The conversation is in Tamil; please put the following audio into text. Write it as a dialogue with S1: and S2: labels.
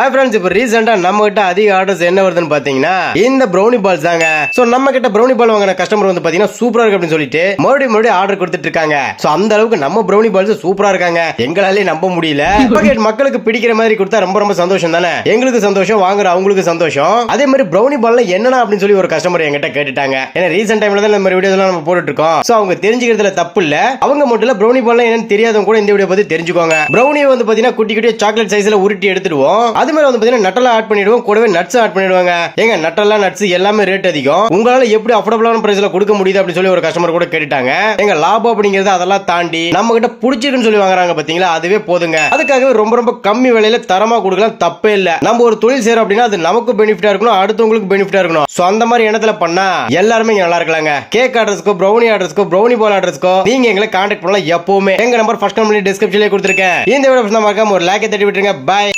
S1: ஹாய் ஃப்ரெண்ட்ஸ் இப்போ ரீசெண்டாக நம்ம கிட்ட அதிக ஆர்டர்ஸ் என்ன வருதுன்னு பார்த்தீங்கன்னா இந்த ப்ரௌனி பால்ஸ் தாங்க. ஸோ நம்ம கிட்ட ப்ரௌனி பால் வாங்கின கஸ்டமர் வந்து பார்த்தீங்கன்னா சூப்பரா இருக்கு அப்படின்னு சொல்லிட்டு மறுபடியும் மறுபடியும் ஆர்டர் கொடுத்துட்டு இருக்காங்க. ஸோ அந்த அளவுக்கு நம்ம ப்ரௌனி பால்ஸ் சூப்பரா இருக்காங்க. எங்களாலே நம்ப முடியல. பாக்கெட் மக்களுக்கு பிடிக்கிற மாதிரி கொடுத்தா ரொம்ப ரொம்ப சந்தோஷம் தானே? எங்களுக்கு சந்தோஷம் வாங்குற அவங்களுக்கு சந்தோஷம். அதே மாதிரி ப்ரௌனி பால்ல என்னன்னா அப்படின்னு சொல்லி ஒரு கஸ்டமர் என்கிட்ட கேட்டுட்டாங்க. ஏன்னா ரீசெண்ட் டைம்ல தான் இந்த மாதிரி நம்ம போட்டுட்டு இருக்கோம் ஸோ அவங்க தெரிஞ்சுக்கிறதுல தப்பு இல்ல. அவங்க மட்டும் இல்ல ப்ரௌனி பால்ல என்னன்னு தெரியாதவங்க கூட இந்த வீடியோ பத்தி தெரிஞ்சுக்கோங்க. ப்ரௌனியை வந்து பாத்தீங்கன்னா குட்டி குட்டி சாக்லேட் சைஸ்ல உருட்டி எடுத்துடுவோம். அது மாதிரி வந்து பார்த்தீங்கன்னா நட்டெல்லாம் ஆட் பண்ணிடுவோம். கூடவே நட்ஸ் ஆட் பண்ணிடுவாங்க. ஏங்க நட்டெல்லாம் நட்ஸ் எல்லாமே ரேட் அதிகம். உங்களால எப்படி அஃபோர்டபுளான பிரைஸ்ல கொடுக்க முடியுது அப்படின்னு சொல்லி ஒரு கஸ்டமர் கூட கேட்டுட்டாங்க. எங்க லாபம் அப்படிங்கிறது அதெல்லாம் தாண்டி நம்ம கிட்ட பிடிச்சிருக்குன்னு சொல்லி வாங்குறாங்க பாத்தீங்களா? அதுவே போதுங்க. அதுக்காகவே ரொம்ப ரொம்ப கம்மி விலையில தரமா கொடுக்கலாம். தப்பே இல்ல. நம்ம ஒரு தொழில் செய்யறோம் அப்படின்னா அது நமக்கு பெனிஃபிட்டா இருக்கணும் அடுத்தவங்களுக்கு பெனிஃபிட்டா இருக்கணும். சோ அந்த மாதிரி எண்ணத்துல பண்ணா எல்லாருமே இங்க நல்லா இருக்கலாங்க. கேக் ஆர்டர்ஸ்க்கோ ப்ரௌனி ஆர்டர்ஸ்க்கோ ப்ரௌனி பால் ஆர்டர்ஸ்க்கோ நீங்க எங்களை கான்டாக்ட் பண்ணலாம் எப்பவுமே. எங்க நம்பர் ஃபர்ஸ்ட் கம்பெனி டிஸ்கிரிப்ஷன்லேயே கொடுத்துருக்கேன். இந்த வீடியோ மறக்காம ஒரு லேக்கை தட்டி விட்டுருங்க. பாய்